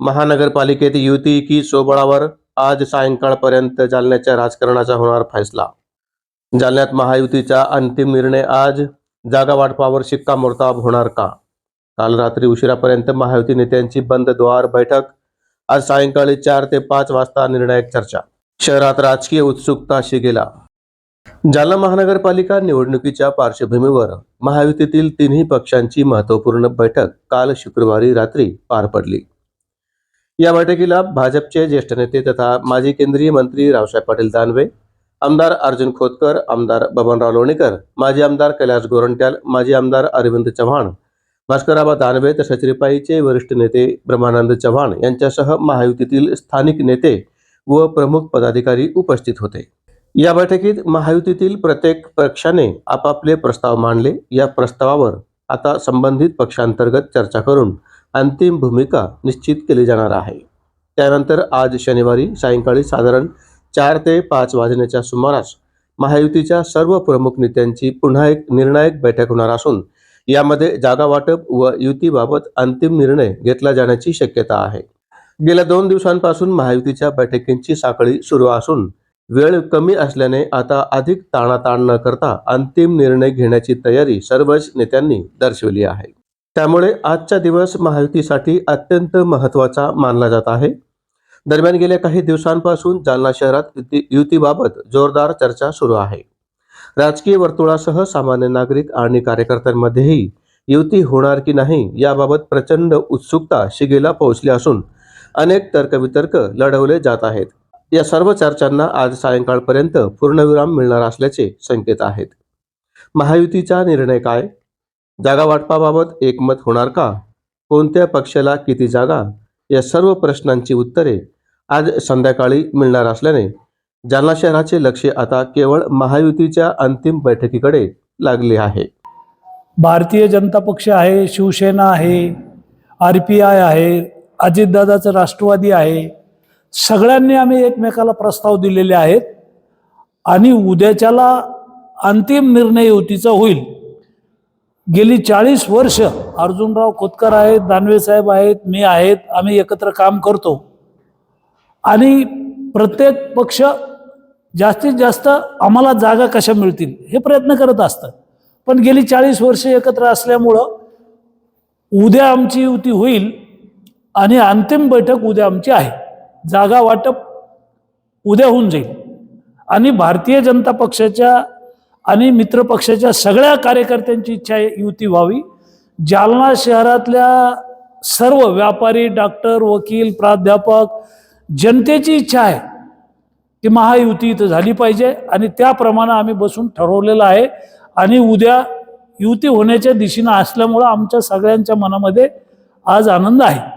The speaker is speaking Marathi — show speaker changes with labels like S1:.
S1: महानगरपालिकेत युती की सोबळावर आज सायंकाळपर्यंत जालन्याच्या राजकारणाचा होणार फैसला. जालन्यात महायुतीचा अंतिम निर्णय आज जागा वाटपावर शिक्कामोर्तब होणार का? काल रात्री उशिरापर्यंत महायुती नेत्यांची बंद द्वार बैठक आज सायंकाळी चार ते पाच वाजता निर्णायक चर्चा. शहरात राजकीय उत्सुकता शिगेला. जालना महानगरपालिका निवडणुकीच्या पार्श्वभूमीवर महायुतीतील तिन्ही पक्षांची महत्त्वपूर्ण बैठक काल शुक्रवारी रात्री पार पडली. या बैठकीला भाजपचे ज्येष्ठ नेते तथा माजी केंद्रीय मंत्री रावसाहेब पाटील दानवे आमदार अर्जुन खोतकर आमदार बबनराव लोणीकर माजी आमदार कैलास गोरंट्याल माजी आमदार अरविंद चव्हाण भास्कराबा दानवे तसेच रिपाईचे वरिष्ठ नेते ब्रह्मानंद चव्हाण यांच्यासह महायुतीतील स्थानिक नेते व प्रमुख पदाधिकारी उपस्थित होते. या बैठकीत महायुतीतील प्रत्येक पक्षाने आपापले प्रस्ताव मांडले. या प्रस्तावावर आता संबंधित पक्षांतर्गत चर्चा करून अंतिम भूमिका निश्चित केली जाणार आहे. त्यानंतर आज शनिवारी सायंकाळी साधारण चार ते पाच वाजण्याच्या सुमारास महायुतीच्या सर्व प्रमुख नेत्यांची पुन्हा एक निर्णायक बैठक होणार असून यामध्ये जागा वाटप व युतीबाबत अंतिम निर्णय घेतला जाण्याची शक्यता आहे. गेल्या दोन दिवसांपासून महायुतीच्या बैठकींची साखळी सुरू असून वेळ कमी असल्याने आता अधिक ताणाताण न करता अंतिम निर्णय घेण्याची तयारी सर्वच नेत्यांनी दर्शवली आहे. त्यामुळे आजचा दिवस महायुतीसाठी अत्यंत महत्त्वाचा मानला जात आहे. दरम्यान गेल्या काही दिवसांपासून जालना शहरात युती युतीबाबत जोरदार चर्चा सुरू आहे. राजकीय वर्तुळासह सामान्य नागरिक आणि कार्यकर्त्यांमध्येही युती होणार की नाही याबाबत प्रचंड उत्सुकता शिगेला पोहोचली असून अनेक तर्कवितर्क लढवले जात आहेत. या सर्व चर्चांना आज सायंकाळपर्यंत पूर्णविराम मिळणार असल्याचे संकेत आहेत. महायुतीचा निर्णय काय? जागा वाटपाबाबत एकमत होणार का? कोणत्या पक्षाला किती जागा? या सर्व प्रश्नांची उत्तरे आज संध्याकाळी मिळणार असल्याने जालना शहराचे लक्ष आता केवळ महायुतीच्या अंतिम बैठकीकडे लागले आहे.
S2: भारतीय जनता पक्ष आहे शिवसेना आहे आर पी आय आहे अजितदादाचं राष्ट्रवादी आहे सगळ्यांनी आम्ही एकमेकाला प्रस्ताव दिलेले आहेत आणि उद्याच्याला अंतिम निर्णय युतीचा होईल. गेली चाळीस वर्ष अर्जुनराव खोतकर आहेत दानवे साहेब आहेत मी आहेत आम्ही एकत्र काम करतो. आणि प्रत्येक पक्ष जास्तीत जास्त आम्हाला जागा कशा मिळतील हे प्रयत्न करत असतं पण गेली चाळीस वर्ष एकत्र असल्यामुळं उद्या आमची युती होईल आणि अंतिम बैठक उद्या आमची आहे. जागा वाटप उद्या होऊन जाईल. आणि भारतीय जनता पक्षाच्या आणि मित्र पक्षाच्या सगळ्या कार्यकर्त्यांची इच्छा आहे युती व्हावी. जालना शहरातल्या सर्व व्यापारी डॉक्टर वकील प्राध्यापक जनतेची इच्छा आहे की महायुती इथं झाली पाहिजे. आणि त्याप्रमाणे आम्ही बसून ठरवलेलं आहे. आणि उद्या युती होण्याच्या दिशेनं असल्यामुळं आमच्या सगळ्यांच्या मनामध्ये आज आनंद आहे.